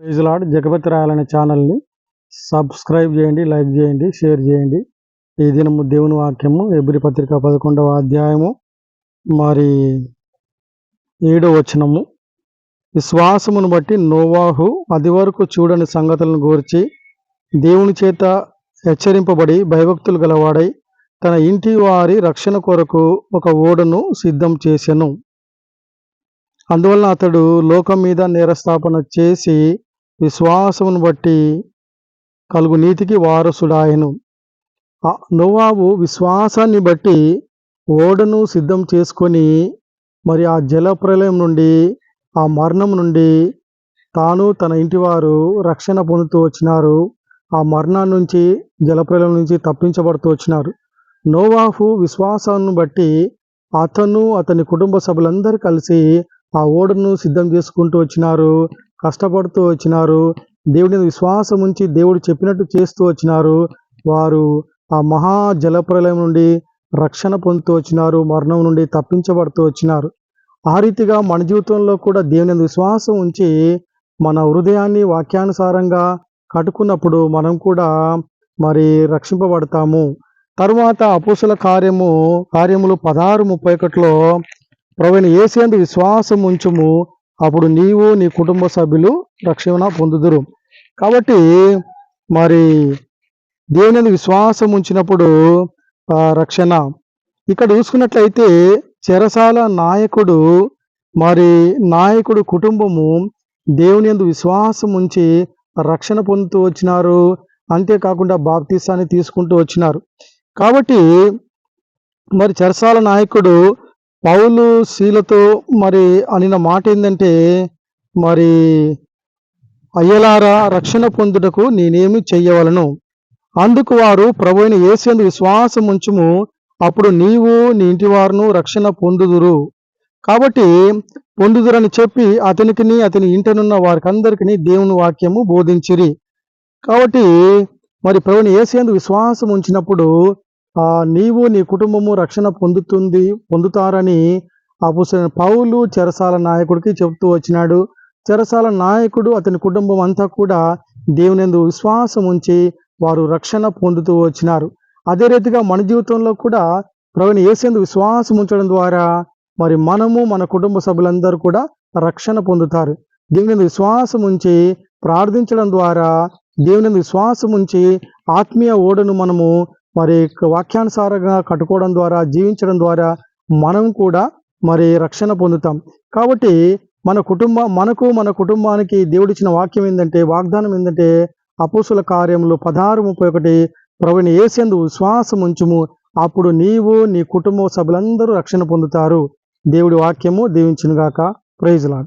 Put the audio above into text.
ప్రైజ్లాడ్. జగపతి రాయాలనే ఛానల్ని సబ్స్క్రైబ్ చేయండి లైక్ చేయండి షేర్ చేయండి. ఈ దినము దేవుని వాక్యము ఎబ్రి పత్రిక పదకొండవ అధ్యాయము మరి ఏడో వచనము. విశ్వాసమును బట్టి నోవాహు అది వరకు చూడని సంగతులను గూర్చి దేవుని చేత హెచ్చరింపబడి భయభక్తులు గలవాడై తన ఇంటి వారి రక్షణ కొరకు ఒక ఓడను సిద్ధం చేసెను. అందువలన అతడు లోకం మీద నేరస్థాపన చేసి విశ్వాసమును బట్టి కలుగు నీతికి వారసుడాయను. ఆ నోవాబు విశ్వాసాన్ని బట్టి ఓడను సిద్ధం చేసుకొని మరి ఆ జల ప్రళయం నుండి ఆ మరణం నుండి తాను తన ఇంటివారు రక్షణ పొందుతూ వచ్చినారు. ఆ మరణం నుంచి జలప్రలయం నుంచి తప్పించబడుతూ వచ్చినారు. నోవాహు విశ్వాసాన్ని బట్టి అతను అతని కుటుంబ సభ్యులందరూ కలిసి ఆ ఓడను సిద్ధం చేసుకుంటూ వచ్చినారు. కష్టపడుతూ వచ్చినారు. దేవుని విశ్వాసం ఉంచి దేవుడు చెప్పినట్టు చేస్తూ వచ్చినారు. వారు ఆ మహా జలప్రలయం నుండి రక్షణ పొందుతూ వచ్చినారు. మరణం నుండి తప్పించబడుతూ వచ్చినారు. ఆ రీతిగా మన జీవితంలో కూడా దేవుని విశ్వాసం ఉంచి మన హృదయాన్ని వాక్యానుసారంగా కట్టుకున్నప్పుడు మనం కూడా మరి రక్షింపబడతాము. తరువాత అపుసల కార్యము కార్యములు పదహారు ముప్పై ఒకటిలో ప్రవీణ ఏసేందు విశ్వాసం ఉంచుము. అప్పుడు నీవు నీ కుటుంబ సభ్యులు రక్షణ పొందుదురు. కాబట్టి మరి దేవుని విశ్వాసం ఉంచినప్పుడు రక్షణ. ఇక్కడ చూసుకున్నట్లయితే చెరసాల నాయకుడు మరి నాయకుడు కుటుంబము దేవుని ఎందు విశ్వాసం ఉంచి రక్షణ పొందుతూ వచ్చినారు. అంతేకాకుండా బాప్తీసాన్ని తీసుకుంటూ వచ్చినారు. కాబట్టి మరి చెరసాల నాయకుడు పౌలు శీలతో మరి అనిన మాట ఏంటంటే మరి అయ్యలారా రక్షణ పొందుటకు నేనేమి చెయ్యవలను? అందుకు వారు ప్రభుని ఏసేందు విశ్వాసం ఉంచుము. అప్పుడు నీవు నీ ఇంటి వారును రక్షణ పొందుదురు. కాబట్టి పొందుదురని చెప్పి అతనికిని అతని ఇంటనున్న వారికి అందరికీ దేవుని వాక్యము బోధించిరి. కాబట్టి మరి ప్రభుని ఏసేందు విశ్వాసం ఉంచినప్పుడు నీవు నీ కుటుంబము రక్షణ పొందుతుంది పొందుతారని ఆ పౌలు చెరసాల నాయకుడికి చెబుతూ వచ్చినాడు. చెరసాల నాయకుడు అతని కుటుంబం అంతా కూడా దేవునిందు విశ్వాసం ఉంచి వారు రక్షణ పొందుతూ వచ్చినారు. అదే రీతిగా మన జీవితంలో కూడా ప్రభుని ఏసేందు విశ్వాసం ఉంచడం ద్వారా మరి మనము మన కుటుంబ సభ్యులందరూ కూడా రక్షణ పొందుతారు. దేవుని విశ్వాసం ఉంచి ప్రార్థించడం ద్వారా దేవుని విశ్వాసం ఉంచి ఆత్మీయ ఓడను మనము మరి వాక్యానుసారంగా కట్టుకోవడం ద్వారా జీవించడం ద్వారా మనం కూడా మరి రక్షణ పొందుతాం. కాబట్టి మన కుటుంబ మనకు మన కుటుంబానికి దేవుడిచ్చిన వాక్యం ఏంటంటే వాగ్దానం ఏంటంటే అపూసుల కార్యములు పదహారు ముప్పై ఒకటి ప్రవీణ ఏసేందు విశ్వాసం ఉంచుము. అప్పుడు నీవు నీ కుటుంబ సభ్యులందరూ రక్షణ పొందుతారు. దేవుడి వాక్యము దీవించినగాక. ప్రైజ్లాడ్